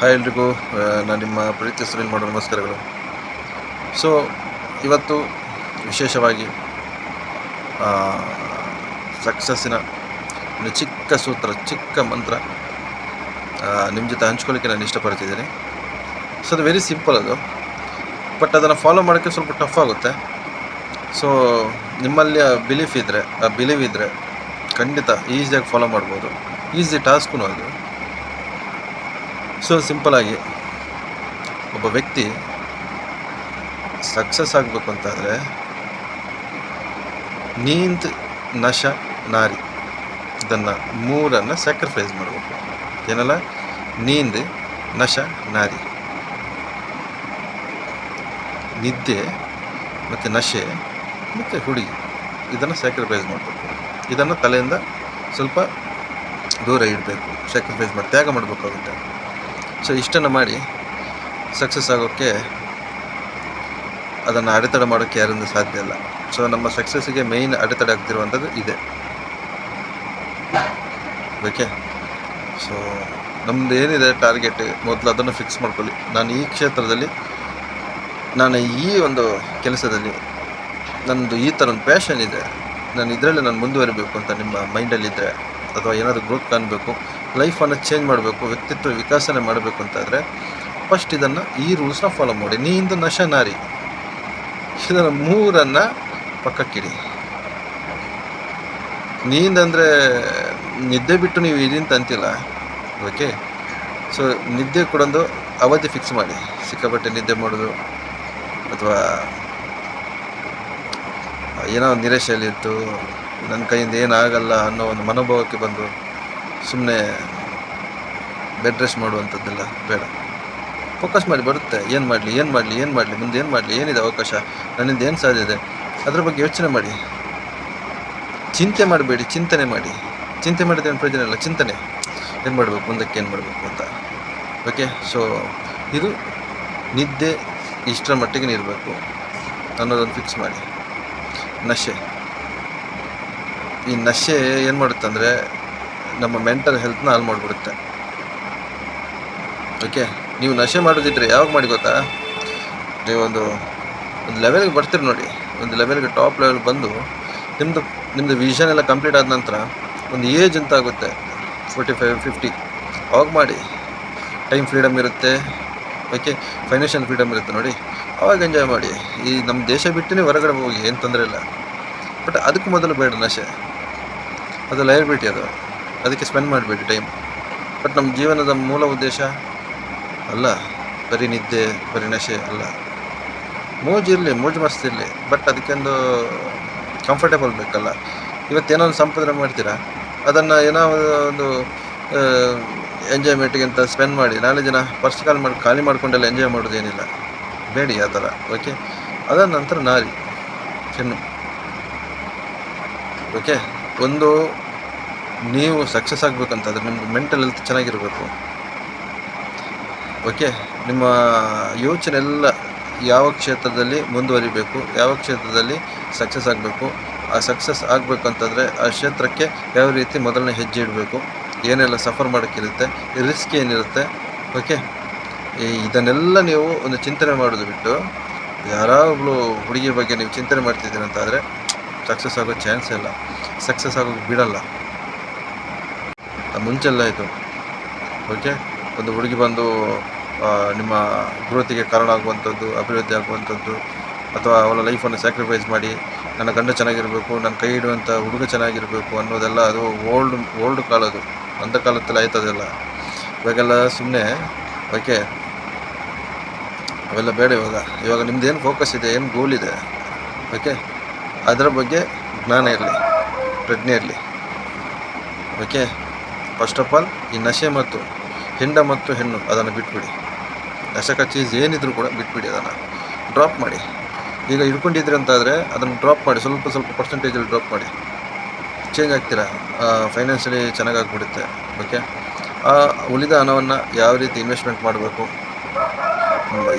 Hi ಎಲ್ರಿಗೂ. ನಾನು ನಿಮ್ಮ ಪ್ರೀತಿ ಸುನಿಲ್ ಮಾಡೋ ನಮಸ್ಕಾರಗಳು. ಸೊ ಇವತ್ತು ವಿಶೇಷವಾಗಿ ಸಕ್ಸಸ್ಸಿನ ಒಂದು ಚಿಕ್ಕ ಸೂತ್ರ, ಚಿಕ್ಕ ಮಂತ್ರ ನಿಮ್ಮ ಜೊತೆ ಹಂಚ್ಕೊಳ್ಳಿಕ್ಕೆ ನಾನು ಇಷ್ಟಪಡ್ತಿದ್ದೀನಿ. ಸೊ ಅದು ವೆರಿ ಸಿಂಪಲ್ ಅದು. ಬಟ್ ಅದನ್ನು ಫಾಲೋ ಮಾಡೋಕ್ಕೆ ಸ್ವಲ್ಪ ಟಫ್ ಆಗುತ್ತೆ. ಸೊ ನಿಮ್ಮಲ್ಲಿ ಬಿಲೀಫ್ ಇದ್ದರೆ ಆ ಬಿಲೀವ್ ಇದ್ದರೆ ಖಂಡಿತ ಈಸಿಯಾಗಿ ಫಾಲೋ ಮಾಡ್ಬೋದು. ಈಸಿ ಟಾಸ್ಕೂ ಅದು. ಸೊ ಸಿಂಪಲಾಗಿ ಒಬ್ಬ ವ್ಯಕ್ತಿ ಸಕ್ಸಸ್ ಆಗಬೇಕು ಅಂತಾದರೆ, ನೀಂದ್ ನಶ, ನಾರಿ, ಇದನ್ನು ಮೂರನ್ನು ಸ್ಯಾಕ್ರಿಫೈಸ್ ಮಾಡಬೇಕು. ಏನಲ್ಲ? ನೀಂದ್ ನಶ, ನಾರಿ. ನಿದ್ದೆ ಮತ್ತು ನಶೆ ಮತ್ತು ಹುಡುಗಿ, ಇದನ್ನು ಸ್ಯಾಕ್ರಿಫೈಸ್ ಮಾಡಬೇಕು. ಇದನ್ನು ತಲೆಯಿಂದ ಸ್ವಲ್ಪ ದೂರ ಇಡಬೇಕು. ಸ್ಯಾಕ್ರಿಫೈಸ್ ಮಾಡಿ, ತ್ಯಾಗ ಮಾಡಬೇಕಾಗುತ್ತೆ. ಸೊ ಇಷ್ಟನ್ನು ಮಾಡಿ ಸಕ್ಸಸ್ ಆಗೋಕ್ಕೆ ಅದನ್ನು ಅಡೆತಡೆ ಮಾಡೋಕ್ಕೆ ಯಾರಿಂದ ಸಾಧ್ಯ ಇಲ್ಲ. ಸೊ ನಮ್ಮ ಸಕ್ಸಸ್ಸಿಗೆ ಮೇಯ್ನ್ ಅಡೆತಡೆ ಆಗ್ತಿರುವಂಥದ್ದು ಇದೆ. ಓಕೆ ಸೊ ನಮ್ಮದು ಏನಿದೆ ಟಾರ್ಗೆಟ್ ಮೊದಲು ಅದನ್ನು ಫಿಕ್ಸ್ ಮಾಡ್ಕೊಳ್ಳಿ. ನಾನು ಈ ಕ್ಷೇತ್ರದಲ್ಲಿ, ನಾನು ಈ ಒಂದು ಕೆಲಸದಲ್ಲಿ ನನ್ನದು ಈ ಥರ ಒಂದು ಪ್ಯಾಷನ್ ಇದೆ. ನಾನು ಇದರಲ್ಲಿ ನಾನು ಮುಂದುವರಿಬೇಕು ಅಂತ ನಿಮ್ಮ ಮೈಂಡಲ್ಲಿದ್ದರೆ ಅಥವಾ ಏನಾದರೂ ಗ್ರೋತ್ ಕಾಣಬೇಕು ಲೈಫನ್ನು ಚೇಂಜ್ ಮಾಡಬೇಕು, ವ್ಯಕ್ತಿತ್ವ ವಿಕಾಸನೆ ಮಾಡಬೇಕು ಅಂತಾದರೆ ಫಸ್ಟ್ ಇದನ್ನು ಈ ರೂಲ್ಸ್ನ ಫಾಲೋ ಮಾಡಿ. ನೀಂದು ನಶ ನಾರಿ. ಇದನ್ನು ಮೂರನ್ನು ಪಕ್ಕಕ್ಕಿಡಿ. ನೀಂದಂದರೆ ನಿದ್ದೆ ಬಿಟ್ಟು ನೀವು ಇದಿಂತ ಅಂತಿಲ್ಲ ಓಕೆ ಸೊ ನಿದ್ದೆ ಕೂಡ ಒಂದು ಅವಧಿ ಫಿಕ್ಸ್ ಮಾಡಿ. ಸಿಕ್ಕಾಪಟ್ಟೆ ನಿದ್ದೆ ಮಾಡೋದು, ಅಥವಾ ಏನೋ ಒಂದು ನಿರಾಶೆಯಲ್ಲಿ ಇತ್ತು ನನ್ನ ಕೈಯಿಂದ ಏನಾಗಲ್ಲ ಅನ್ನೋ ಒಂದು ಮನೋಭಾವಕ್ಕೆ ಬಂದು ಸುಮ್ಮನೆ ಬೆಡ್ ರೆಸ್ಟ್ ಮಾಡುವಂಥದ್ದೆಲ್ಲ ಬೇಡ. ಫೋಕಸ್ ಮಾಡಿ ಬರುತ್ತೆ. ಏನು ಮಾಡಲಿ ಏನು ಮಾಡಲಿ ಏನು ಮಾಡಲಿ, ಮುಂದೆ ಏನು ಮಾಡಲಿ, ಏನಿದೆ ಅವಕಾಶ? ನನ್ನಿಂದ ಏನು ಸಾಧ್ಯ ಇದೆ? ಅದ್ರ ಬಗ್ಗೆ ಯೋಚನೆ ಮಾಡಿ. ಚಿಂತೆ ಮಾಡಬೇಡಿ, ಚಿಂತನೆ ಮಾಡಿ. ಚಿಂತೆ ಮಾಡಿದ ಏನು ಪ್ರಯೋಜನ ಇಲ್ಲ. ಚಿಂತನೆ. ಏನು ಮಾಡಬೇಕು? ಮುಂದಕ್ಕೆ ಏನು ಮಾಡಬೇಕು ಅಂತ. ಓಕೆ ಸೊ ಇದು ನಿದ್ದೆ ಇಷ್ಟರ ಮಟ್ಟಿಗೆ ಇರಬೇಕು ಅನ್ನೋದನ್ನು ಫಿಕ್ಸ್ ಮಾಡಿ. ನಶೆ. ಈ ನಶೆ ಏನು ಮಾಡುತ್ತೆ ಅಂದರೆ ನಮ್ಮ ಮೆಂಟಲ್ ಹೆಲ್ತ್ನ ಹಾಳು ಮಾಡಿಬಿಡುತ್ತೆ. ಓಕೆ ನೀವು ನಶೆ ಮಾಡೋದಿದ್ರೆ ಯಾವಾಗ ಮಾಡಿ ಗೊತ್ತಾ? ನೀವೊಂದು ಒಂದು ಲೆವೆಲ್ಗೆ ಬರ್ತೀರಿ ನೋಡಿ. ಒಂದು ಲೆವೆಲ್ಗೆ ಟಾಪ್ ಲೆವೆಲ್ ಬಂದು ನಿಮ್ಮದು ನಿಮ್ಮದು ವಿಷನ್ ಎಲ್ಲ ಕಂಪ್ಲೀಟ್ ಆದ ನಂತರ ಒಂದು ಏಜ್ ಅಂತ ಆಗುತ್ತೆ? ಫೋರ್ಟಿ ಫೈವ್ ಫಿಫ್ಟಿ ಅವಾಗ ಮಾಡಿ. ಟೈಮ್ ಫ್ರೀಡಮ್ ಇರುತ್ತೆ. ಓಕೆ ಫೈನಾನ್ಷಿಯಲ್ ಫ್ರೀಡಮ್ ಇರುತ್ತೆ ನೋಡಿ. ಅವಾಗ ಎಂಜಾಯ್ ಮಾಡಿ. ಈ ನಮ್ಮ ದೇಶ ಬಿಟ್ಟು ಹೊರಗಡೆ ಹೋಗಿ ಏನು ತೊಂದರೆ ಇಲ್ಲ. ಬಟ್ ಅದಕ್ಕೂ ಮೊದಲು ಬೇಡ ನಶೆ. ಅದು ಲಯಬಿಲಿಟಿ ಅದು. ಅದಕ್ಕೆ ಸ್ಪೆಂಡ್ ಮಾಡಬೇಡಿ ಟೈಮ್ ಬಟ್ ನಮ್ಮ ಜೀವನದ ಮೂಲ ಉದ್ದೇಶ ಅಲ್ಲ, ಬರೀ ನಿದ್ದೆ, ಬರೀ ನಶೆ ಅಲ್ಲ. ಮೋಜು ಇರಲಿ, ಮೋಜು ಮಸ್ತ್ ಇರಲಿ ಬಟ್ ಅದಕ್ಕೊಂದು ಕಂಫರ್ಟೇಬಲ್ ಬೇಕಲ್ಲ. ಇವತ್ತೇನೋ ಒಂದು ಸಂಪಾದನೆ ಮಾಡ್ತೀರಾ? ಅದನ್ನು ಏನೋ ಒಂದು ಎಂಜಾಯ್ಮೆಂಟ್ಗೆ ಅಂತ ಸ್ಪೆಂಡ್ ಮಾಡಿ, ನಾಳೆ ಜನ ಫಸ್ಟ್ ಕಾಲ್ ಮಾಡಿ, ಖಾಲಿ ಮಾಡಿಕೊಂಡೆಲ್ಲ ಎಂಜಾಯ್ ಮಾಡೋದೇನಿಲ್ಲ. ಬೇಡಿ ಆ ಥರ ಓಕೆ ಅದರ ನಂತರ ನಾರಿ ಹೆಣ್ಣು ಓಕೆ ಒಂದು ನೀವು ಸಕ್ಸಸ್ ಆಗಬೇಕಂತಂದ್ರೆ ನಿಮ್ಮದು ಮೆಂಟಲ್ ಹೆಲ್ತ್ ಚೆನ್ನಾಗಿರಬೇಕು. ಓಕೆ ನಿಮ್ಮ ಯೋಚನೆ ಎಲ್ಲ ಯಾವ ಕ್ಷೇತ್ರದಲ್ಲಿ ಮುಂದುವರಿಬೇಕು, ಯಾವ ಕ್ಷೇತ್ರದಲ್ಲಿ ಸಕ್ಸಸ್ ಆಗಬೇಕು, ಆ ಸಕ್ಸಸ್ ಆಗಬೇಕಂತಂದರೆ ಆ ಕ್ಷೇತ್ರಕ್ಕೆ ಯಾವ ರೀತಿ ಮೊದಲನೇ ಹೆಜ್ಜೆ ಇಡಬೇಕು, ಏನೆಲ್ಲ ಸಫರ್ ಮಾಡೋಕ್ಕಿರುತ್ತೆ ರಿಸ್ಕ್ ಏನಿರುತ್ತೆ ಓಕೆ ಇದನ್ನೆಲ್ಲ ನೀವು ಒಂದು ಚಿಂತನೆ ಮಾಡೋದು ಬಿಟ್ಟು ಯಾರಾಗಲೂ ಹುಡುಗಿ ಬಗ್ಗೆ ನೀವು ಚಿಂತನೆ ಮಾಡ್ತಿದ್ದೀರಂತಾದರೆ ಸಕ್ಸಸ್ ಆಗೋ ಚಾನ್ಸ್ ಇಲ್ಲ. ಸಕ್ಸಸ್ ಆಗೋಕ್ಕೆ ಬಿಡಲ್ಲ. ಮುಂಚೆಲ್ಲ ಆಯಿತು ಓಕೆ ಒಂದು ಹುಡುಗಿ ಬಂದು ನಿಮ್ಮ ಗ್ರೋತಿಗೆ ಕಾರಣ ಆಗುವಂಥದ್ದು, ಅಭಿವೃದ್ಧಿ ಆಗುವಂಥದ್ದು, ಅಥವಾ ಅವಳ ಲೈಫನ್ನು ಸ್ಯಾಕ್ರಿಫೈಸ್ ಮಾಡಿ, ನನ್ನ ಗಂಡ ಚೆನ್ನಾಗಿರಬೇಕು, ನನ್ನ ಕೈ ಇಡುವಂಥ ಹುಡುಗ ಚೆನ್ನಾಗಿರಬೇಕು ಅನ್ನೋದೆಲ್ಲ ಅದು ಓಲ್ಡ್ ಓಲ್ಡ್ ಕಾಲದು ಅಂಥ ಕಾಲದಲ್ಲಿ ಆಯ್ತದೆಲ್ಲ ಇವಾಗೆಲ್ಲ ಸುಮ್ಮನೆ ಓಕೆ ಅವೆಲ್ಲ ಬೇಡ ಇವಾಗ. ಇವಾಗ ನಿಮ್ದು ಏನು ಫೋಕಸ್ ಇದೆ, ಏನು ಗೋಲ್ ಇದೆ ಓಕೆ ಅದರ ಬಗ್ಗೆ ಜ್ಞಾನ ಇರಲಿ, ಪ್ರಜ್ಞೆ ಇರಲಿ ಓಕೆ ಫಸ್ಟ್ ಆಫ್ ಆಲ್ ಈ ನಶೆ ಮತ್ತು ಹೆಂಡ ಮತ್ತು ಹೆಣ್ಣು, ಅದನ್ನು ಬಿಟ್ಬಿಡಿ. ನಶಕ ಚೀಸ್ ಏನಿದ್ರು ಕೂಡ ಬಿಟ್ಬಿಡಿ ಅದನ್ನು. ಡ್ರಾಪ್ ಮಾಡಿ. ಈಗ ಹಿಡ್ಕೊಂಡಿದ್ರಿ ಅಂತಾದರೆ ಅದನ್ನು ಡ್ರಾಪ್ ಮಾಡಿ. ಸ್ವಲ್ಪ ಸ್ವಲ್ಪ ಪರ್ಸೆಂಟೇಜಲ್ಲಿ ಡ್ರಾಪ್ ಮಾಡಿ. ಚೇಂಜ್ ಆಗ್ತೀರಾ? ಫೈನಾನ್ಷಿಯಲಿ ಚೆನ್ನಾಗಾಗ್ಬಿಡುತ್ತೆ. ಓಕೆ ಆ, ಉಳಿದ ಹಣವನ್ನು ಯಾವ ರೀತಿ ಇನ್ವೆಸ್ಟ್ಮೆಂಟ್ ಮಾಡಬೇಕು?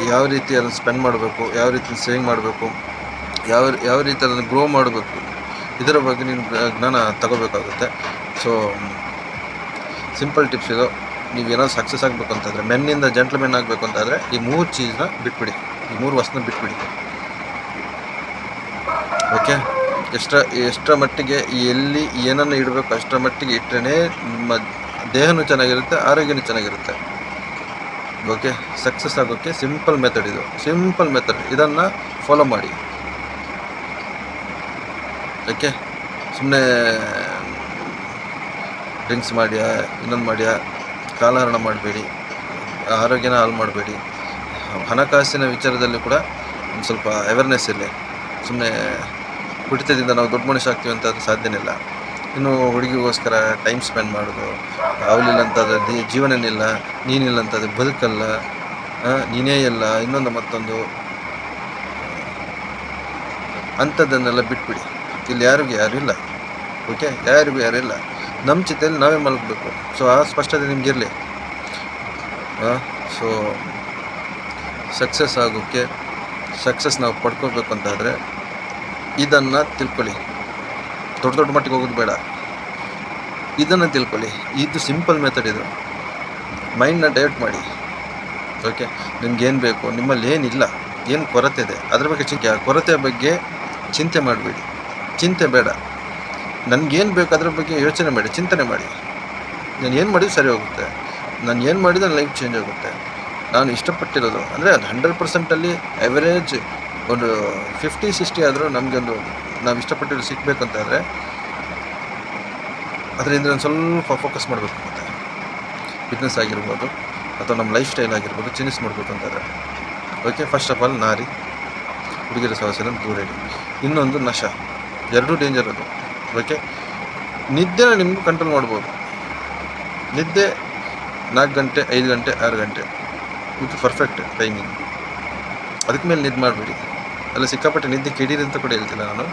ಯಾವ ರೀತಿ ಅದನ್ನು ಸ್ಪೆಂಡ್ ಮಾಡಬೇಕು? ಯಾವ ರೀತಿ ಸೇವಿಂಗ್ ಮಾಡಬೇಕು? ಯಾವ ಯಾವ ರೀತಿ ಅದನ್ನು ಗ್ರೋ ಮಾಡಬೇಕು? ಇದರ ಬಗ್ಗೆ ನೀನು ಜ್ಞಾನ ತಗೋಬೇಕಾಗುತ್ತೆ. ಸೊ ಸಿಂಪಲ್ ಟಿಪ್ಸ್ ಇದು. ನೀವು ಏನಾದ್ರು ಸಕ್ಸಸ್ ಆಗಬೇಕು ಅಂತಂದರೆ, ಮೆನ್ನಿಂದ ಜೆಂಟ್ಲ್ಮೆನ್ ಆಗಬೇಕು ಅಂತಂದರೆ, ಈ ಮೂರು ಚೀಸ್ನ ಬಿಟ್ಬಿಡಿ. ಈ ಮೂರು ವಸ್ತುನ ಬಿಟ್ಬಿಡಿ. ಓಕೆ ಎಷ್ಟ ಎಷ್ಟರ ಮಟ್ಟಿಗೆ ಎಲ್ಲಿ ಏನನ್ನು ಇಡಬೇಕು, ಅಷ್ಟರ ಮಟ್ಟಿಗೆ ಇಟ್ಟರೆ ನಿಮ್ಮ ದೇಹನೂ ಚೆನ್ನಾಗಿರುತ್ತೆ, ಆರೋಗ್ಯನೂ ಚೆನ್ನಾಗಿರುತ್ತೆ. ಓಕೆ ಸಕ್ಸಸ್ ಆಗೋಕ್ಕೆ ಸಿಂಪಲ್ ಮೆಥಡ್ ಇದು. ಸಿಂಪಲ್ ಮೆಥಡ್ ಇದನ್ನು ಫಾಲೋ ಮಾಡಿ. ಓಕೆ ಸುಮ್ಮನೆ ಡ್ರಿಂಕ್ಸ್ ಮಾಡ್ಯಾ, ಇನ್ನೊಂದು ಮಾಡ್ಯಾ, ಕಾಲಹರಣ ಮಾಡಬೇಡಿ, ಆರೋಗ್ಯನ ಹಾಳು ಮಾಡಬೇಡಿ. ಹಣಕಾಸಿನ ವಿಚಾರದಲ್ಲಿ ಕೂಡ ಒಂದು ಸ್ವಲ್ಪ ಅವೇರ್ನೆಸ್ ಇರಲಿ. ಸುಮ್ಮನೆ ಕುಡಿತದಿಂದ ನಾವು ದೊಡ್ಡ ಮನುಷ್ಯ ಆಗ್ತೀವಿ ಅಂತ ಅದು ಸಾಧ್ಯನೇ ಇಲ್ಲ. ಇನ್ನು ಹುಡುಗಿಗೋಸ್ಕರ ಟೈಮ್ ಸ್ಪೆಂಡ್ ಮಾಡೋದು ಅವಳಿಲ್ಲ ಅಂತಂದ್ರೆ ದಿ ಜೀವನನಿಲ್ಲ ನೀನಿಲ್ಲ ಅಂತಂದ್ರೆ ಬದುಕಲ್ಲ ನೀನೇ ಇಲ್ಲ, ಇನ್ನೊಂದು ಮತ್ತೊಂದು. ಅಂಥದ್ದನ್ನೆಲ್ಲ ಬಿಟ್ಬಿಡಿ. ಇಲ್ಲಿ ಯಾರಿಗೂ ಯಾರು ಇಲ್ಲ. ಓಕೆ ಯಾರಿಗೂ ಯಾರು ಇಲ್ಲ. ನಮ್ಮ ಚಿತೆಯಲ್ಲಿ ನಾವೇ ಮಲಗಬೇಕು. ಸೊ ಆ ಸ್ಪಷ್ಟತೆ ನಿಮಗಿರಲಿ ಸೊ ಸಕ್ಸಸ್ ಆಗೋಕ್ಕೆ ಸಕ್ಸಸ್ ನಾವು ಪಡ್ಕೋಬೇಕು ಅಂತಾದರೆ ಇದನ್ನು ತಿಳ್ಕೊಳ್ಳಿ. ದೊಡ್ಡ ದೊಡ್ಡ ಮಟ್ಟಿಗೆ ಹೋಗೋದು ಬೇಡ. ಇದನ್ನು ತಿಳ್ಕೊಳ್ಳಿ. ಇದು ಸಿಂಪಲ್ ಮೆಥಡ್ ಇದು. ಮೈಂಡನ್ನ ಡೈವರ್ಟ್ ಮಾಡಿ. ಓಕೆ ನಿಮ್ಗೇನು ಬೇಕು? ನಿಮ್ಮಲ್ಲಿ ಏನಿಲ್ಲ? ಏನು ಕೊರತೆ ಇದೆ? ಅದ್ರ ಬಗ್ಗೆ ಚಿಂತೆ ಆ ಕೊರತೆ ಬಗ್ಗೆ ಚಿಂತೆ ಮಾಡಬೇಡಿ. ಚಿಂತೆ ಬೇಡ. ನನಗೇನು ಬೇಕು ಅದ್ರ ಬಗ್ಗೆ ಯೋಚನೆ ಮಾಡಿ, ಚಿಂತನೆ ಮಾಡಿ. ನಾನು ಏನು ಮಾಡಿದ್ರು ಸರಿ ಹೋಗುತ್ತೆ. ನಾನು ಏನು ಮಾಡಿದ ಲೈಫ್ ಚೇಂಜ್ ಆಗುತ್ತೆ. ನಾನು ಇಷ್ಟಪಟ್ಟಿರೋದು ಅಂದರೆ ಅದು ಹಂಡ್ರೆಡ್ ಪರ್ಸೆಂಟಲ್ಲಿ ಎವರೇಜ್ ಒಂದು ಫಿಫ್ಟಿ ಸಿಕ್ಸ್ಟಿ ಆದರೂ ನಮಗೊಂದು ನಾವು ಇಷ್ಟಪಟ್ಟಿರೋ ಸಿಗಬೇಕು ಅಂತ ಆದರೆ ಅದರಿಂದ ನಾನು ಸ್ವಲ್ಪ ಫೋಕಸ್ ಮಾಡಬೇಕು ಮತ್ತೆ. ಬಿಸ್ನೆಸ್ ಆಗಿರ್ಬೋದು ಅಥವಾ ನಮ್ಮ ಲೈಫ್ ಸ್ಟೈಲ್ ಆಗಿರ್ಬೋದು ಚೇಂಜಸ್ ಮಾಡಬೇಕು ಓಕೆ ಫಸ್ಟ್ ಆಫ್ ಆಲ್ ನಾರಿ. ಹುಡುಗಿರ ಸಮಸ್ಯೆನ ದೂರ ಇಡಿ. ಇನ್ನೊಂದು ನಶ. ಎರಡೂ ಡೇಂಜರ್ ಅದು. ಓಕೆ ನಿದ್ದೆನ ನಿಮಗೂ ಕಂಟ್ರೋಲ್ ಮಾಡ್ಬೋದು. ನಿದ್ದೆ ನಾಲ್ಕು ಗಂಟೆ, ಐದು ಗಂಟೆ, ಆರು ಗಂಟೆ. ಇದು ಪರ್ಫೆಕ್ಟ್ ಟೈಮಿಂಗ್ ಅದಕ್ಕೆ ಮೇಲೆ ನಿದ್ದೆ ಮಾಡಬೇಡಿ. ಅಲ್ಲ, ಸಿಕ್ಕಾಪಟ್ಟೆ ನಿದ್ದೆ ಕೆಡೀರಿ ಅಂತ ಕೂಡ ಹೇಳ್ತಿಲ್ಲ ನಾನು.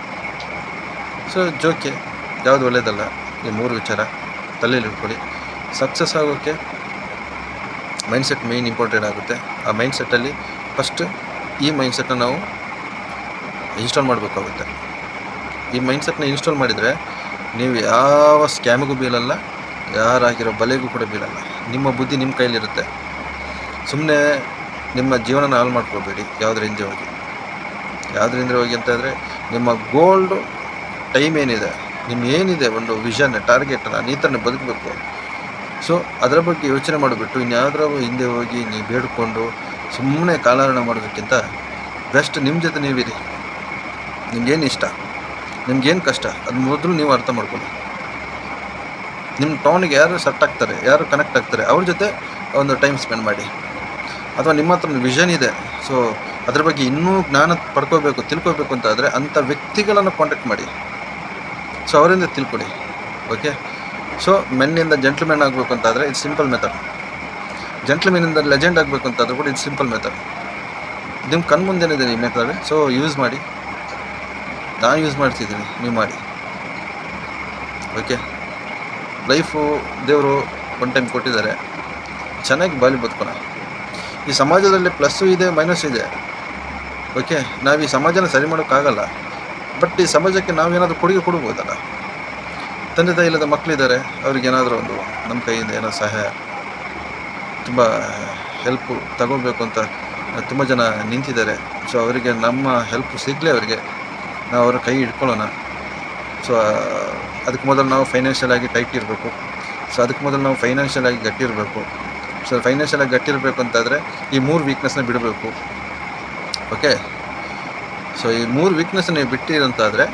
ಸೊ ಜೋಕೆ, ಯಾವುದು ಒಳ್ಳೆಯದಲ್ಲ ಈ ಮೂರು ವಿಚಾರ ತಲೆಯಲ್ಲಿ ಇಟ್ಕೊಳ್ಳಿ. ಸಕ್ಸಸ್ ಆಗೋಕ್ಕೆ ಮೈಂಡ್ಸೆಟ್ ಮೇಯ್ನ್ ಇಂಪಾರ್ಟೆಂಟ್ ಆಗುತ್ತೆ. ಆ ಮೈಂಡ್ಸೆಟ್ಟಲ್ಲಿ ಫಸ್ಟ್ ಈ ಮೈಂಡ್ಸೆಟ್ನ ನಾವು ಇನ್ಸ್ಟಾಲ್ ಮಾಡಬೇಕಾಗುತ್ತೆ. ಈ ಮೈಂಡ್ಸೆಟ್ನ ಇನ್ಸ್ಟಾಲ್ ಮಾಡಿದರೆ ನೀವು ಯಾವ ಸ್ಕ್ಯಾಮಿಗೂ ಬೀಳಲ್ಲ, ಯಾರಾಗಿರೋ ಬಲೆಗೂ ಕೂಡ ಬೀಳಲ್ಲ. ನಿಮ್ಮ ಬುದ್ಧಿ ನಿಮ್ಮ ಕೈಲಿರುತ್ತೆ. ಸುಮ್ಮನೆ ನಿಮ್ಮ ಜೀವನನ ಹಾಳು ಮಾಡ್ಕೋಬೇಡಿ ಹಿಂದೆ ಹೋಗಿ. ಯಾವುದರಿಂದ ಹೋಗಿ ಅಂತಂದರೆ ನಿಮ್ಮ ಗೋಲ್ಡು ಟೈಮ್ ಏನಿದೆ ನಿಮ್ಮ ಏನಿದೆ ಒಂದು ವಿಷನ್ ಟಾರ್ಗೆಟ್ ನಾನು ಈ ಥರನೇ ಬದುಕಬೇಕು. ಸೊ ಅದರ ಬಗ್ಗೆ ಯೋಚನೆ ಮಾಡಿಬಿಟ್ಟು ಇನ್ಯಾವುದ್ರೂ ಹಿಂದೆ ಹೋಗಿ ನೀವು ಬೇಡಿಕೊಂಡು ಸುಮ್ಮನೆ ಕಾಲಹರಣ ಮಾಡೋದಕ್ಕಿಂತ ಬೆಸ್ಟ್ ನಿಮ್ಮ ಜೊತೆ ನೀವಿರಿ. ನಿಮಗೇನು ಇಷ್ಟ? ನಿಮ್ಗೇನು ಕಷ್ಟ? ಅದು ಮೊದಲು ನೀವು ಅರ್ಥ ಮಾಡ್ಕೊಳ್ಳಿ. ನಿಮ್ಮ ಟೌನಿಗೆ ಯಾರು ಸೆಟ್ ಆಗ್ತಾರೆ, ಯಾರು ಕನೆಕ್ಟ್ ಆಗ್ತಾರೆ, ಅವ್ರ ಜೊತೆ ಒಂದು ಟೈಮ್ ಸ್ಪೆಂಡ್ ಮಾಡಿ. ಅಥವಾ ನಿಮ್ಮ ಹತ್ರ ಒಂದು ವಿಷನ್ ಇದೆ ಸೊ ಅದ್ರ ಬಗ್ಗೆ ಇನ್ನೂ ಜ್ಞಾನ ಪಡ್ಕೋಬೇಕು, ತಿಳ್ಕೋಬೇಕು ಅಂತ ಆದರೆ ಅಂಥ ವ್ಯಕ್ತಿಗಳನ್ನು ಕಾಂಟ್ಯಾಕ್ಟ್ ಮಾಡಿ. ಸೊ ಅವರಿಂದ ತಿಳ್ಕೊಡಿ ಓಕೆ ಸೊ ಮೆನ್ನಿಂದ ಜೆಂಟ್ಲ್ಮೆನ್ ಆಗಬೇಕು ಅಂತಾದರೆ ಇದು ಸಿಂಪಲ್ ಮೆಥಡ್ ಜೆಂಟ್ಲ್ಮೆನ್ನಿಂದ ಲೆಜೆಂಡ್ ಆಗಬೇಕು ಅಂತಾದರೂ ಕೂಡ ಇದು ಸಿಂಪಲ್ ಮೆಥಡ್ ನಿಮ್ಮ ಕಣ್ಮುಂದೇನಿದೆ ಈ ಮೆಥಡ್ ಸೊ ಯೂಸ್ ಮಾಡಿ. ನಾನು ಯೂಸ್ ಮಾಡ್ತಿದ್ದೀನಿ ನೀವು ಮಾಡಿ ಓಕೆ ಲೈಫು ದೇವರು ಒನ್ ಟೈಮ್ ಕೊಟ್ಟಿದ್ದಾರೆ. ಚೆನ್ನಾಗಿ ಬಾಲಿ ಬದುಕೋಣ. ಈ ಸಮಾಜದಲ್ಲಿ ಪ್ಲಸ್ಸು ಇದೆ ಮೈನಸ್ ಇದೆ. ಓಕೆ ನಾವು ಈ ಸಮಾಜನ ಸರಿ ಮಾಡೋಕ್ಕಾಗಲ್ಲ. ಬಟ್ ಈ ಸಮಾಜಕ್ಕೆ ನಾವೇನಾದರೂ ಕೊಡುಗೆ ಕೊಡ್ಬೋದಲ್ಲ? ತಂದೆ ತಾಯಿ ಇಲ್ಲದ ಮಕ್ಕಳಿದ್ದಾರೆ ಅವ್ರಿಗೆ ಏನಾದರೂ ಒಂದು ನಮ್ಮ ಕೈಯಿಂದ ಏನೋ ಸಹಾಯ, ತುಂಬ ಹೆಲ್ಪು ತಗೋಬೇಕು ಅಂತ ತುಂಬ ಜನ ನಿಂತಿದ್ದಾರೆ. ಸೊ ಅವರಿಗೆ ನಮ್ಮ ಹೆಲ್ಪ್ ಸಿಗಲಿ ಅವರಿಗೆ. ನಾವು ಅವರ ಕೈ ಹಿಡ್ಕೊಳ್ಳೋಣ. ಸೊ ಅದಕ್ಕೆ ಮೊದಲು ನಾವು ಫೈನಾನ್ಷಿಯಲ್ ಆಗಿ ಟೈಟ್ ಇರಬೇಕು. ಸೊ ಅದಕ್ಕೆ ಮೊದಲು ನಾವು ಫೈನಾನ್ಷಿಯಲ್ ಆಗಿ ಗಟ್ಟಿ ಇರಬೇಕು. ಸೊ ಫೈನಾನ್ಷಿಯಲಾಗಿ ಗಟ್ಟಿ ಇರಬೇಕು ಅಂತಾದರೆ ಈ ಮೂರು ವೀಕ್ನೆಸ್ನ ಬಿಡಬೇಕು. ಓಕೆ ಸೊ ಈ ಮೂರು ವೀಕ್ನೆಸ್ ನೀವು ಬಿಟ್ಟಿರಂತಾದರೆ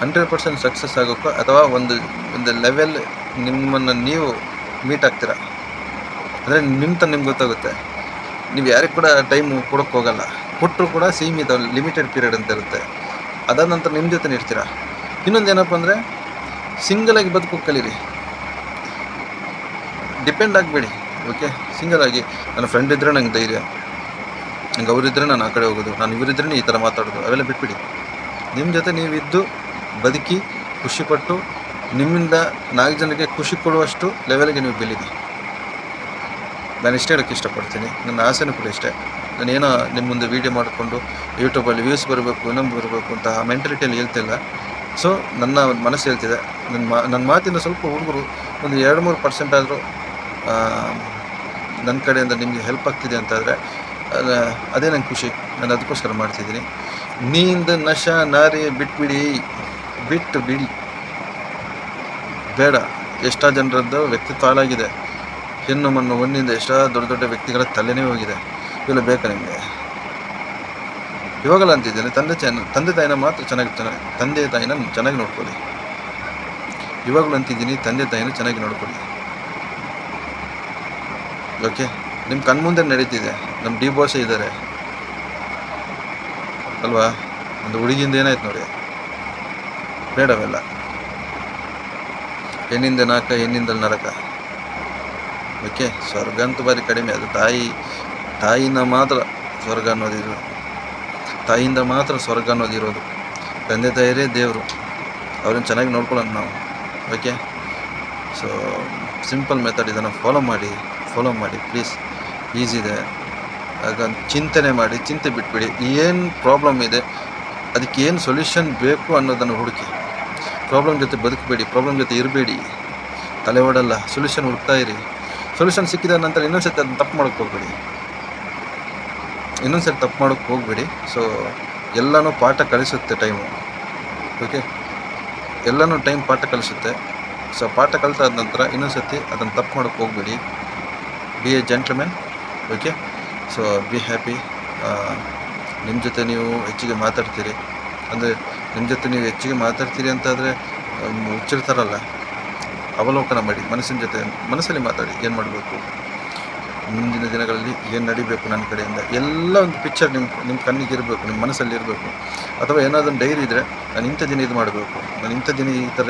ಹಂಡ್ರೆಡ್ ಪರ್ಸೆಂಟ್ ಸಕ್ಸಸ್ ಆಗೋಕ್ಕೋ ಅಥವಾ ಒಂದು ಒಂದು ಲೆವೆಲ್ ನಿಮ್ಮನ್ನು ನೀವು ಮೀಟ್ ಆಗ್ತೀರ? ಅಂದರೆ ನಿಮ್ಮ ತನ ನಿಮ್ಗೆ ಗೊತ್ತಾಗುತ್ತೆ. ನೀವು ಯಾರಿಗೆ ಕೂಡ ಟೈಮ್ ಕೊಡೋಕ್ಕೆ ಹೋಗಲ್ಲ. ಕೊಟ್ಟರು ಕೂಡ ಸೀಮಿತ ಲಿಮಿಟೆಡ್ ಪೀರಿಯಡ್ ಅಂತ ಇರುತ್ತೆ. ಅದಾದ ನಂತರ ನಿಮ್ಮ ಜೊತೆ ಇರ್ತೀರ? ಇನ್ನೊಂದು ಏನಪ್ಪ ಅಂದರೆ ಸಿಂಗಲಾಗಿ ಬದುಕು ಕಲೀರಿ. ಡಿಪೆಂಡ್ ಆಗಬೇಡಿ ಓಕೆ ಸಿಂಗಲಾಗಿ ನನ್ನ ಫ್ರೆಂಡ್ ಇದ್ದರೆ ನಂಗೆ ಧೈರ್ಯ. ನಂಗೆ ಅವರಿದ್ದರೆ ನಾನು ಆ ಕಡೆ ಹೋಗೋದು. ನಾನು ಇವರಿದ್ರೇ ಈ ಥರ ಮಾತಾಡೋದು. ಅವೆಲ್ಲ ಬಿಟ್ಬಿಡಿ. ನಿಮ್ಮ ಜೊತೆ ನೀವಿದ್ದು ಬದುಕಿ ಖುಷಿಪಟ್ಟು, ನಿಮ್ಮಿಂದ ನಾಲ್ಕು ಜನಕ್ಕೆ ಖುಷಿ ಕೊಡುವಷ್ಟು ಲೆವೆಲ್ಗೆ ನೀವು ಬೆಳೀರಿ. ನಾನು ಇಷ್ಟೇ ಹೇಳೋಕ್ಕೆ ಇಷ್ಟಪಡ್ತೀನಿ. ನನ್ನ ಆಸೆನೂ ಕೂಡ ಇಷ್ಟೇ. ನಾನೇನೋ ನಿಮ್ಮ ಮುಂದೆ ವೀಡಿಯೋ ಮಾಡಿಕೊಂಡು ಯೂಟ್ಯೂಬಲ್ಲಿ ವ್ಯೂಸ್ ಬರಬೇಕು, ಇನ್ನೊಂದು ಬರಬೇಕು ಅಂತ ಆ ಮೆಂಟಲಿಟಿಯಲ್ಲಿ ಹೇಳ್ತಿಲ್ಲ ಸೊ ನನ್ನ ಮನಸ್ಸು ಹೇಳ್ತಿದೆ. ನನ್ನ ಮಾ ನನ್ನ ಮಾತಿನ ಸ್ವಲ್ಪ ಹುಡುಗರು ಒಂದು ಎರಡು ಮೂರು ಪರ್ಸೆಂಟ್ ಆದರೂ ನನ್ನ ಕಡೆಯಿಂದ ನಿಮಗೆ ಹೆಲ್ಪ್ ಆಗ್ತಿದೆ ಅಂತಾದರೆ ಅದೇ ನಂಗೆ ಖುಷಿ. ನಾನು ಅದಕ್ಕೋಸ್ಕರ ಮಾಡ್ತಿದ್ದೀನಿ. ನೀಂದ ನಶ ನಾರಿ ಬಿಟ್ಬಿಡಿ. ಬಿಟ್ಟು ಬಿಡಿ. ಬೇಡ. ಎಷ್ಟೋ ಜನರದ್ದು ವ್ಯಕ್ತಿತ್ವ ಹಾಳಾಗಿದೆ. ಹೆಣ್ಣು ಮಣ್ಣು ಒಂದಿಂದ ಎಷ್ಟೋ ದೊಡ್ಡ ದೊಡ್ಡ ವ್ಯಕ್ತಿಗಳ ತಲೆನೇ ಹೋಗಿದೆ. ಇವೆಲ್ಲ ಬೇಕಾ ನಿಮಗೆ? ಇವಾಗಲ್ಲ ಅಂತಿದ್ದೇನೆ, ತಂದೆ ಚೆನ್ನ ತಂದೆ ತಾಯಿನ ಮಾತ್ರ ಚೆನ್ನಾಗಿ ಚೆನ್ನಾಗಿ ತಂದೆ ತಾಯಿನ ಚೆನ್ನಾಗಿ ನೋಡ್ಕೊಳ್ಳಿ. ಇವಾಗಲೂ ಅಂತಿದ್ದೀನಿ, ತಂದೆ ತಾಯಿನ ಚೆನ್ನಾಗಿ ನೋಡ್ಕೊಳ್ಳಿ. ಓಕೆ ನಿಮ್ಮ ಕಣ್ಮುಂದೆ ನಡೀತಿದೆ ನಮ್ಮ ಡಿ ಬಾಸ್ ಇದ್ದಾರೆ. ಅಲ್ವಾ? ಒಂದು ಹುಡುಗಿಯಿಂದ ಏನಾಯ್ತು ನೋಡಿ? ಬೇಡವೆಲ್ಲ. ಹೆಣ್ಣಿಂದ ನಾಕ ಹೆಣ್ಣಿಂದ ನರಕ. ಓಕೆ ಸ್ವರ್ಗ ಅಂತೂ ಬಾರಿ ಕಡಿಮೆ, ಅದು ತಾಯಿ ತಾಯಿನ ಮಾತ್ರ ಸ್ವರ್ಗ ಅನ್ನೋದಿರೋದು ತಾಯಿಯಿಂದ ಮಾತ್ರ ಸ್ವರ್ಗ ಅನ್ನೋದಿರೋದು. ತಂದೆ ತಾಯಿಯರೇ ದೇವರು. ಅವ್ರನ್ನ ಚೆನ್ನಾಗಿ ನೋಡ್ಕೊಳ್ಳೋಣ ನಾವು. ಓಕೆ ಸೊ ಸಿಂಪಲ್ ಮೆಥಡ್ ಇದನ್ನು ಫಾಲೋ ಮಾಡಿ ಫಾಲೋ ಮಾಡಿ ಪ್ಲೀಸ್ ಈಸಿ ಇದೆ. ಆಗ ಚಿಂತನೆ ಮಾಡಿ, ಚಿಂತೆ ಬಿಟ್ಬಿಡಿ. ಏನು ಪ್ರಾಬ್ಲಮ್ ಇದೆ, ಅದಕ್ಕೆ ಏನು ಸೊಲ್ಯೂಷನ್ ಬೇಕು ಅನ್ನೋದನ್ನು ಹುಡುಕಿ. ಪ್ರಾಬ್ಲಮ್ ಜೊತೆ ಬದುಕಬೇಡಿ ಪ್ರಾಬ್ಲಮ್ ಜೊತೆ ಇರಬೇಡಿ. ತಲೆ ಓಡಲ್ಲ ಸೊಲ್ಯೂಷನ್ ಹುಡುಕ್ತಾ ಇರಿ. ಸೊಲ್ಯೂಷನ್ ಸಿಕ್ಕಿದ ನಂತರ ಇನ್ನೊಂದು ಸತಿ ಅದನ್ನು ತಪ್ಪು ಮಾಡೋಕ್ಕೆ ಹೋಗ್ಬೇಡಿ. ಇನ್ನೊಂದ್ಸತಿ ತಪ್ಪು ಮಾಡೋಕ್ಕೆ ಹೋಗಬೇಡಿ. ಸೊ ಎಲ್ಲನೂ ಪಾಠ ಕಲಿಸುತ್ತೆ ಟೈಮು ಓಕೆ ಎಲ್ಲನೂ ಟೈಮ್ ಪಾಠ ಕಲಿಸುತ್ತೆ. ಸೊ ಪಾಠ ಕಲಿತಾದ ನಂತರ ಇನ್ನೊಂದ್ಸತಿ ಅದನ್ನು ತಪ್ಪು ಮಾಡೋಕ್ಕೆ ಹೋಗಬೇಡಿ. Be a gentlemen okay so be happy ನಿಮ್ಮ ಜೊತೆ ನೀವು ಹೆಚ್ಚಿಗೆ ಮಾತಾಡ್ತೀರಿ. ಅಂದರೆ ನಿಮ್ಮ ಜೊತೆ ನೀವು ಹೆಚ್ಚಿಗೆ ಮಾತಾಡ್ತೀರಿ ಅಂತಾದರೆ ಹುಚ್ಚಿರ್ತಾರಲ್ಲ. ಅವಲೋಕನ ಮಾಡಿ, ಮನಸ್ಸಿನ ಜೊತೆ ಮನಸ್ಸಲ್ಲಿ ಮಾತಾಡಿ, ಏನು ಮಾಡಬೇಕು? ಮುಂದಿನ ದಿನಗಳಲ್ಲಿ ಏನು ನಡಿಬೇಕು ನನ್ನ ಕಡೆಯಿಂದ? ಎಲ್ಲ ಒಂದು ಪಿಕ್ಚರ್ ನಿಮ್ಮ ನಿಮ್ಮ ಕಣ್ಣಿಗೆ ಇರಬೇಕು ನಿಮ್ಮ ಮನಸ್ಸಲ್ಲಿ ಇರಬೇಕು. ಅಥವಾ ಏನಾದರೂ ಡೈರಿ ಇದ್ದರೆ ನಾನು ಇಂಥ ದಿನ ಇದು ಮಾಡಬೇಕು, ನಾನು ಇಂಥ ದಿನ ಈ ಥರ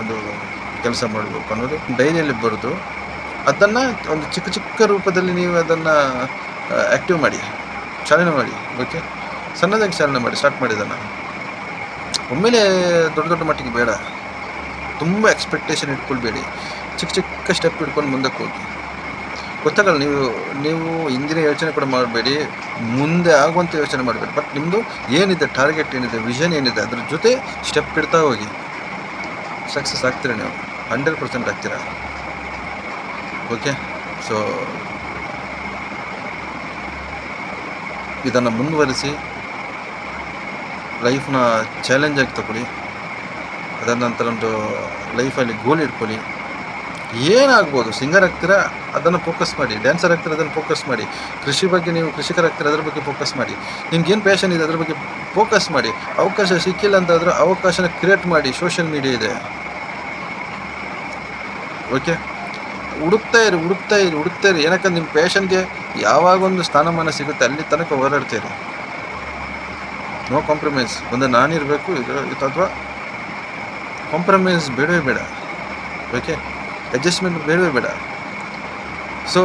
ಒಂದು ಕೆಲಸ ಮಾಡಬೇಕು ಅನ್ನೋದು ಡೈರಿಯಲ್ಲಿ ಬರೆದು. ಅದನ್ನು ಒಂದು ಚಿಕ್ಕ ಚಿಕ್ಕ ರೂಪದಲ್ಲಿ ನೀವು ಅದನ್ನು ಆ್ಯಕ್ಟಿವ್ ಮಾಡಿ, ಚಾಲನೆ ಮಾಡಿ ಓಕೆ ಸಣ್ಣದಾಗಿ ಚಾಲನೆ ಮಾಡಿ ಸ್ಟಾರ್ಟ್ ಮಾಡಿ ಒಮ್ಮೆಲೆ ಒಮ್ಮೆಲೇ ದೊಡ್ಡ ದೊಡ್ಡ ಮಟ್ಟಿಗೆ ಬೇಡ. ತುಂಬ ಎಕ್ಸ್ಪೆಕ್ಟೇಷನ್ ಇಟ್ಕೊಳ್ಬೇಡಿ. ಚಿಕ್ಕ ಚಿಕ್ಕ ಸ್ಟೆಪ್ ಇಟ್ಕೊಂಡು ಮುಂದಕ್ಕೆ ಹೋಗಿ. ಗೊತ್ತಾಗಲ್ಲ, ನೀವು ನೀವು ಹಿಂದಿನ ಯೋಚನೆ ಕೂಡ ಮಾಡಬೇಡಿ, ಮುಂದೆ ಆಗುವಂಥ ಯೋಚನೆ ಮಾಡಬೇಡಿ. ಬಟ್ ನಿಮ್ಮದು ಏನಿದೆ ಟಾರ್ಗೆಟ್ ಏನಿದೆ ವಿಷನ್ ಏನಿದೆ, ಅದ್ರ ಜೊತೆ ಸ್ಟೆಪ್ ಇಡ್ತಾ ಹೋಗಿ. ಸಕ್ಸಸ್ ಆಗ್ತೀರ ನೀವು? ಹಂಡ್ರೆಡ್ ಪರ್ಸೆಂಟ್ ಆಗ್ತೀರ? ಓಕೆ ಸೊ ಇದನ್ನು ಮುಂದುವರಿಸಿ ಲೈಫ್ನ ಚಾಲೆಂಜಾಗಿ ತಗೊಳ್ಳಿ. ಅದರ ನಂತರ ಒಂದು ಲೈಫಲ್ಲಿ ಗೋಲ್ ಇಟ್ಕೊಳ್ಳಿ. ಏನಾಗ್ಬೋದು? ಸಿಂಗರ್ ಆಗ್ತೀರಾ ಅದನ್ನು ಫೋಕಸ್ ಮಾಡಿ ಡ್ಯಾನ್ಸರ್ ಆಗ್ತೀರ ಅದನ್ನು ಫೋಕಸ್ ಮಾಡಿ, ಕೃಷಿ ಬಗ್ಗೆ ನೀವು ಕೃಷಿಕರಾಗ್ತೀರಾ ಅದ್ರ ಬಗ್ಗೆ ಫೋಕಸ್ ಮಾಡಿ ನಿಮ್ಗೇನು ಪ್ಯಾಷನ್ ಇದೆ ಅದ್ರ ಬಗ್ಗೆ ಫೋಕಸ್ ಮಾಡಿ, ಅವಕಾಶ ಸಿಕ್ಕಿಲ್ಲ ಅಂತಾದರೂ ಅವಕಾಶನ ಕ್ರಿಯೇಟ್ ಮಾಡಿ ಸೋಷಿಯಲ್ ಮೀಡಿಯಾ ಇದೆ. ಓಕೆ ಹುಡುಕ್ತಾ ಇರಿ ಹುಡುಕ್ತಾ ಇರಿ ಹುಡುಕ್ತಾ ಇರಿ. ಏನಕ್ಕೆ ನಿಮ್ಮ ಪ್ಯಾಷನ್ಗೆ ಯಾವಾಗ ಒಂದು ಸ್ಥಾನಮಾನ ಸಿಗುತ್ತೆ, ಅಲ್ಲಿ ತನಕ ಹೋರಾಡ್ತೀರಿ ನೋ ಕಾಂಪ್ರಮೈಸ್ ಒಂದು ನಾನಿರಬೇಕು, ಇದು ಅಥವಾ ಕಾಂಪ್ರಮೈಸ್ ಬೇಡವೇ ಬೇಡ. ಓಕೆ ಅಡ್ಜಸ್ಟ್ಮೆಂಟ್ ಬೇಡವೇ ಬೇಡ. ಸೊ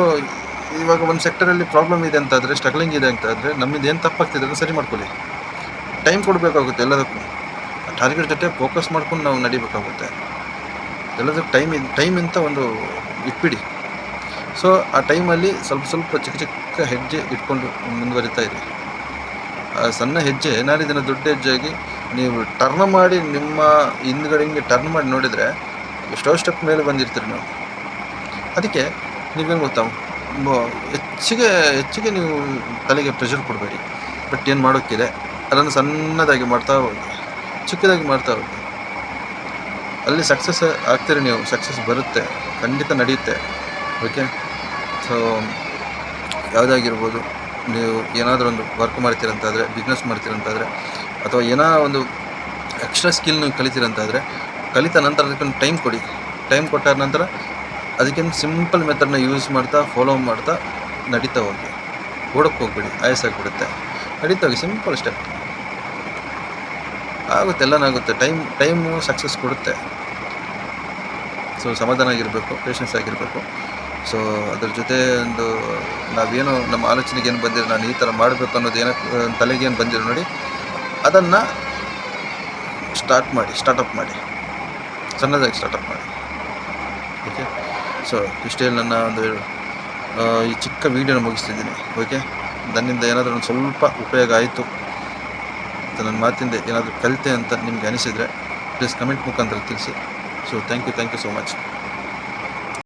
ಇವಾಗ ಒಂದು ಸೆಕ್ಟರಲ್ಲಿ ಪ್ರಾಬ್ಲಮ್ ಇದೆ ಅಂತಾದರೆ ಸ್ಟ್ರಗ್ಲಿಂಗ್ ಇದೆ ಅಂತಾದರೆ, ನಮ್ಮಿಂದ ಏನು ತಪ್ಪಾಗ್ತಿದೆ ಅದನ್ನು ಸರಿ ಮಾಡ್ಕೊಳ್ಳಿ. ಟೈಮ್ ಕೊಡಬೇಕಾಗುತ್ತೆ ಎಲ್ಲದಕ್ಕೂ. ಟಾರ್ಗೆಟ್ ಜೊತೆ ಫೋಕಸ್ ಮಾಡ್ಕೊಂಡು ನಾವು ನಡಿಬೇಕಾಗುತ್ತೆ. ಎಲ್ಲದಕ್ಕೂ ಟೈಮ್ ಟೈಮ್ ಅಂತ ಒಂದು ಇಟ್ಬಿಡಿ. ಸೊ ಆ ಟೈಮಲ್ಲಿ ಸ್ವಲ್ಪ ಸ್ವಲ್ಪ ಚಿಕ್ಕ ಚಿಕ್ಕ ಹೆಜ್ಜೆ ಇಟ್ಕೊಂಡು ಮುಂದುವರಿತಾ ಇರಿ. ಆ ಸಣ್ಣ ಹೆಜ್ಜೆ ನಾಳೆ ದಿನ ದೊಡ್ಡ ಹೆಜ್ಜೆಯಾಗಿ ನೀವು ಟರ್ನ್ ಮಾಡಿ ನಿಮ್ಮ ಹಿಂದ್ಗಡೆ ಹಿಂಗೆ ಟರ್ನ್ ಮಾಡಿ ನೋಡಿದರೆ ಎಷ್ಟೋ ಸ್ಟೆಪ್ ಮೇಲೆ ಬಂದಿರ್ತೀರಿ ನೀವು. ಅದಕ್ಕೆ ನೀವೇನು ಗೊತ್ತಾ? ಹೆಚ್ಚಿಗೆ ಹೆಚ್ಚಿಗೆ ನೀವು ತಲೆಗೆ ಪ್ರೆಷರ್ ಕೊಡಬೇಡಿ. ಬಟ್ ಏನು ಮಾಡೋಕ್ಕಿದೆ? ಅದನ್ನು ಸಣ್ಣದಾಗಿ ಮಾಡ್ತಾ ಹೋಗಿ. ಚಿಕ್ಕದಾಗಿ ಮಾಡ್ತಾ ಹೋಗಿ. ಅಲ್ಲಿ ಸಕ್ಸಸ್ ಆಗ್ತೀರಿ ನೀವು. ಸಕ್ಸಸ್ ಬರುತ್ತೆ. ಖಂಡಿತ ನಡೆಯುತ್ತೆ. ಓಕೆ ಸೊ ಯಾವುದಾಗಿರ್ಬೋದು? ನೀವು ಏನಾದರೂ ಒಂದು ವರ್ಕ್ ಮಾಡ್ತೀರಂತಾದರೆ ಬಿಸ್ನೆಸ್ ಮಾಡ್ತೀರಂತಾದರೆ, ಅಥವಾ ಏನೋ ಒಂದು ಎಕ್ಸ್ಟ್ರಾ ಸ್ಕಿಲ್ ನೀವು ಕಲಿತೀರಂತಾದರೆ ಕಲಿತ ನಂತರ ಅದಕ್ಕೊಂದು ಟೈಮ್ ಕೊಡಿ. ಟೈಮ್ ಕೊಟ್ಟಾದ ನಂತರ ಅದಕ್ಕೊಂದು ಸಿಂಪಲ್ ಮೆಥಡ್ನ ಯೂಸ್ ಮಾಡ್ತಾ ಫಾಲೋ ಮಾಡ್ತಾ ನಡೀತಾ ಹೋಗಿ. ಓಡಕ್ಕೆ ಹೋಗ್ಬಿಡಿ ಆಯಸ್ಸಾಗಿಬಿಡುತ್ತೆ ನಡೀತಾ ಹೋಗಿ ಸಿಂಪಲ್ ಸ್ಟೆಪ್ ಆಗುತ್ತೆ ಎಲ್ಲನಾಗುತ್ತೆ ಟೈಮ್ ಟೈಮು ಸಕ್ಸಸ್ ಕೊಡುತ್ತೆ. ಸೊ ಸಮಾಧಾನ ಆಗಿರಬೇಕು ಪೇಷನ್ಸ್ ಆಗಿರಬೇಕು. ಸೊ ಅದ್ರ ಜೊತೆ ಒಂದು, ನಾವೇನು ನಮ್ಮ ಆಲೋಚನೆಗೆ ಏನು ಬಂದಿರೋ ನಾನು ಈ ಥರ ಮಾಡಬೇಕು ಅನ್ನೋದು ಏನೋ, ತಲೆಗೆ ಏನು ಬಂದಿರೋ ನೋಡಿ, ಅದನ್ನು ಸ್ಟಾರ್ಟ್ ಮಾಡಿ ಸ್ಟಾರ್ಟಪ್ ಮಾಡಿ. ಸಣ್ಣದಾಗಿ ಸ್ಟಾರ್ಟಪ್ ಮಾಡಿ. ಓಕೆ ಸೊ ಇಷ್ಟೇ ನನ್ನ ಒಂದು ಈ ಚಿಕ್ಕ ವೀಡಿಯೋನ ಮುಗಿಸ್ತಿದ್ದೀನಿ. ಓಕೆ ನನ್ನಿಂದ ಏನಾದರೂ ಒಂದು ಸ್ವಲ್ಪ ಉಪಯೋಗ ಆಯಿತು ಮತ್ತು ನನ್ನ ಮಾತಿಂದ ಏನಾದರೂ ಕಲಿತೆ ಅಂತ ನಿಮಗೆ ಅನಿಸಿದರೆ ಪ್ಲೀಸ್ ಕಮೆಂಟ್ ಮುಖಾಂತರ ತಿಳಿಸಿ. So thank you thank you so much